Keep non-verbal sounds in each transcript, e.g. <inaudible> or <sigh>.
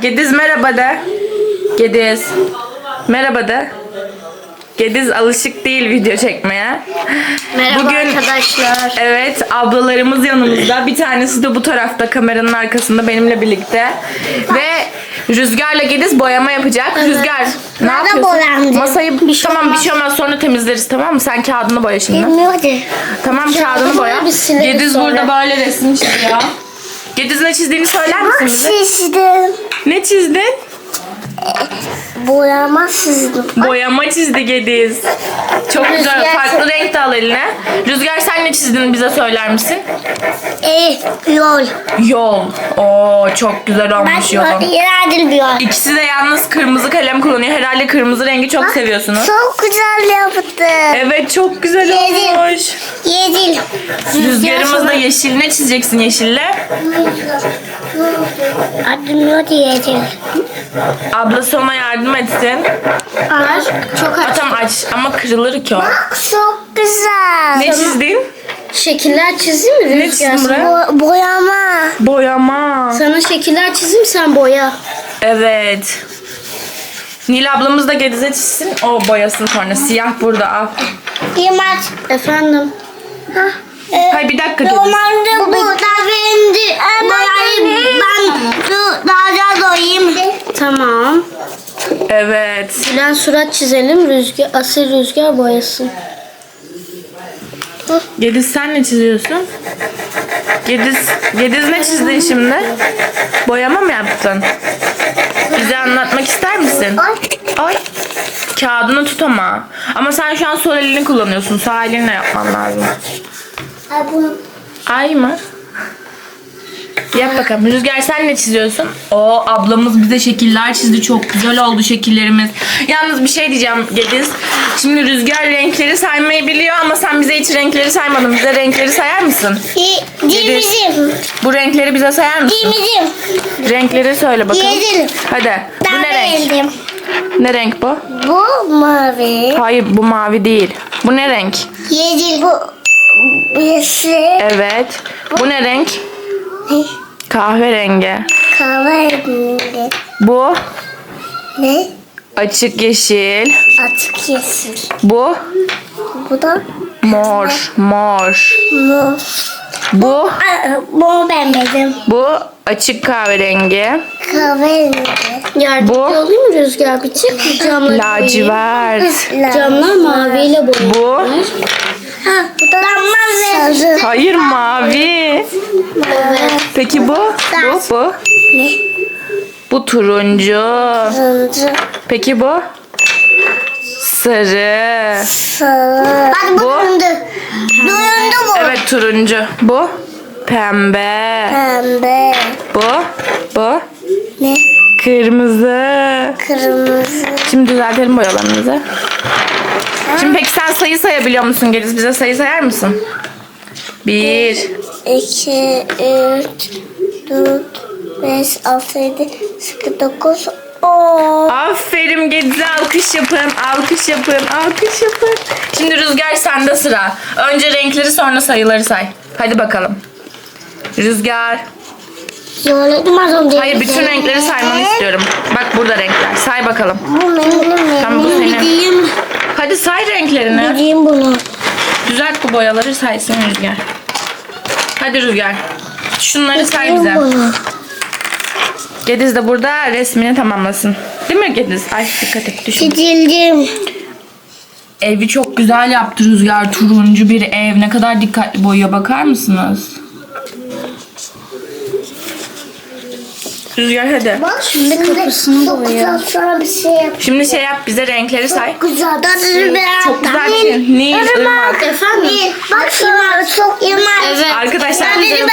Gediz merhaba de. Gediz. Merhaba de. Gediz alışık değil video çekmeye. Merhaba Bugün- arkadaşlar. Evet ablalarımız yanımızda. Bir tanesi de bu tarafta kameranın arkasında benimle birlikte. Ve Rüzgar'la Gediz boyama yapacak. Rüzgar ne yapıyorsun? boyandı? Masayı tamam bir şey olmaz sonra temizleriz tamam mı? Sen kağıdını boya şimdi. Bilmiyordu. Tamam kağıdını boya. bir sileriz Gediz sonra. burada böyle resim çiziyor. Gediz ne çizdiğini söyler misin bize? Çizdim. Ne çizdin? Boyama çizdim. Boyama çizdi Gediz. Çok güzel. Rüzgar Farklı renk de al eline. Rüzgar sen ne çizdin bize söyler misin? E, yol. Yol. Oo çok güzel olmuş Bak yolun. iradil bir yol. İkisi de yalnız kırmızı kalem kullanıyor. Herhalde kırmızı rengi çok seviyorsunuz. Çok güzel yaptı. Evet çok güzel Yedim. olmuş. Yedil. Rüzgarımız da yeşil. Ne çizeceksin yeşille? Adım yok yedil. Ablası ona yardım etsin. Aç. Çok aç. Tam aç ama kırılır ki o. Bak çok güzel. Ne çizdin? Şekiller çizeyim mi Ne çizdin buraya? Bo- boyama. Boyama. Sana şekiller çizeyim sen boya. Evet. Nil ablamız da Gediz'e çizsin. O boyasın sonra. Siyah burada al. Yemek. Efendim. Ha. E, Hay bir dakika Gediz bu da bendi. Boyayı ben şu daha doyayım. Tamam. Evet. Gülen surat çizelim. Rüzgar, asil rüzgar boyasın. Gediz sen ne çiziyorsun? Gediz, Gediz ne çizdin şimdi? Boyama mı yaptın? Bize anlatmak ister misin? Ay. Kağıdını tut ama. Ama sen şu an sol elini kullanıyorsun. Sağ elinle yapman lazım. Ay mı? Yap bakalım. Rüzgar sen ne çiziyorsun? O ablamız bize şekiller çizdi. Çok güzel oldu şekillerimiz. Yalnız bir şey diyeceğim Gediz. Şimdi Rüzgar renkleri saymayı biliyor ama sen bize hiç renkleri saymadın. Bize renkleri sayar mısın? Dimizim. Bu renkleri bize sayar mısın? Dimizim. Renkleri söyle bakalım. Yedim. Hadi. Bu Ben ne renk? beğendim. Ne renk bu? Bu mavi. Hayır bu mavi değil. Bu ne renk? Yeşil bu. Birisi. Evet. Bu ne renk? Kahverengi. Kahverengi. Bu Ne? açık yeşil. Açık yeşil. Bu Bu da mor. Mor. bu. Bu Bu ben benim. bu açık kahverengi. Kahverengi. Yardımcı Bu- olayım mı Rüzgar? Bir camları boyayayım. Lacivert. Camlar maviyle boyanır. Bu Ha, bu da sarı. hayır mavi. Peki bu? Bu bu. Ne? Bu turuncu. Turuncu. Peki bu? Sarı. Sarı. Bak bu Bu? turuncu. Turuncu bu. Evet turuncu. Bu pembe. Pembe. Bu bu Ne? kırmızı. Kırmızı. Şimdi düzeltelim boyalarımızı. Şimdi peki sen sayı sayabiliyor musun Geliz? Bize sayı sayar mısın? Bir, 2, 3, 4, 5, 6, 7, 8, 9, 10. Aferin Gediz'e alkış yapın, alkış yapın, alkış yapın. Şimdi Rüzgar sende sıra. Önce renkleri sonra sayıları say. Hadi bakalım. Rüzgar. Söyledim az önce. Hayır bütün renkleri saymanı istiyorum. Bak burada renkler. Say bakalım. Bu benim Tamam, bu benim senin. bildiğim, Hadi say renklerini. bildiğim bunu. Düzelt bu boyaları saysın Rüzgar. Hadi Rüzgar. Şunları say bize. Bunu. Gediz de burada resmini tamamlasın. Değil mi Gediz? Ay dikkat et düşün. Bildiğim. Evi çok güzel yaptı Rüzgar. Turuncu bir ev. Ne kadar dikkatli boyuyor bakar mısınız? Rüzgar hadi. Bak şimdi kapısını çok boyuyor. güzel sana bir şey yap. Şimdi şey yap bize renkleri say. Güzel. Dadını bir Çok güzel bir şey. Nil, Irmak. Efendim? Bak şuna çok iman. Evet. Arkadaşlar bizim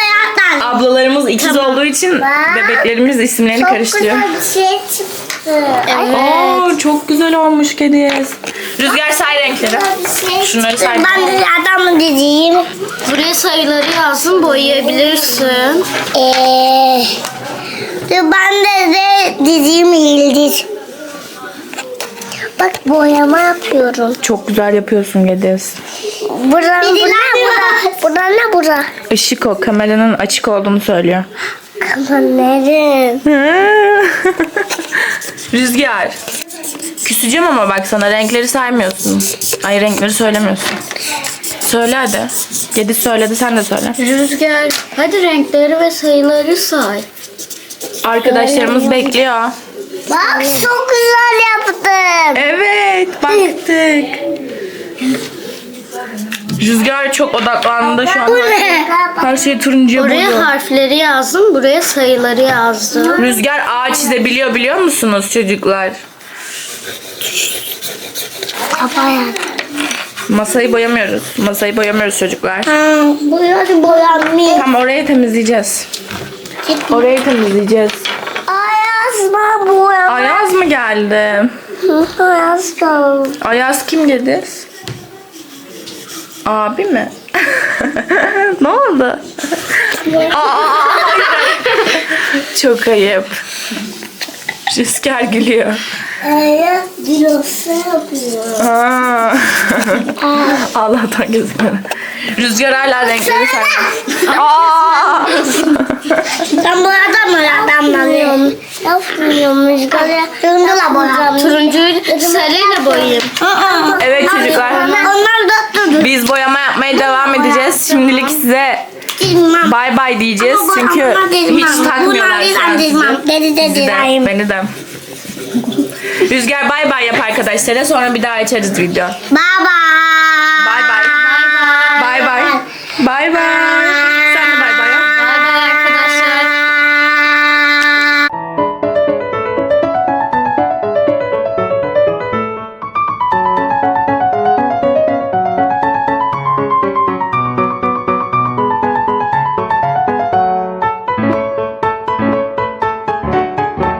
ablalarımız ikiz olduğu için Bak. bebeklerimiz isimlerini Çok karıştırıyor. güzel bir şey çıktı. Ay, Oo çok güzel olmuş Gediz. Rüzgar say renkleri. güzel şey Şunları say. Ben de adamı diyeyim. Buraya sayıları yazın boyayabilirsin. Eee. Ben de de dizim yıldız. Bak boyama yapıyorum. Çok güzel yapıyorsun Gediz. Buradan bura, bura, bura ne bura? Işık o. Kameranın açık olduğunu söylüyor. Kafanların. <laughs> Rüzgar. Küseceğim ama bak sana renkleri saymıyorsun. Ay renkleri söylemiyorsun. Söyle hadi. Yedi söyledi sen de söyle. Rüzgar. Hadi renkleri ve sayıları say. Arkadaşlarımız bekliyor. Bak çok güzel yaptım. Evet baktık. Rüzgar çok odaklandı şu an. Her şeyi turuncuya boyuyor. Oraya harfleri yazdım, buraya sayıları yazdım. Rüzgar ağaç çizebiliyor biliyor musunuz çocuklar? Kafaya. Masayı boyamıyoruz. Masayı boyamıyoruz çocuklar. Ha, bu boyanmıyor. Tam orayı temizleyeceğiz. Orayı temizleyeceğiz. Ayaz mı bu? Ayaz mı geldi? Ayaz kaldı. Ayaz kim dedi? Abi mi? <laughs> ne oldu? Aa! <laughs> Çok ayıp. Rüzgar gülüyor. Ayaz. Aa. <laughs> Allah'tan gözükmedi. Rüzgar hala renkleri saymıyor. Aa! Ben mı? Ben boyuyorum. Yapmıyorum rüzgarı. Turuncula boyadım. Turuncuyu sarıyla boyayayım. Evet çocuklar. Onlar da turuncu. Biz boyama yapmaya devam edeceğiz. Şimdilik size bay bay diyeceğiz. Çünkü hiç takmıyorlar şu an sizi. Bizi de, beni de. Rüzgar bay bay yap arkadaşlara sonra bir daha açarız video. Bye bye. Bay bay.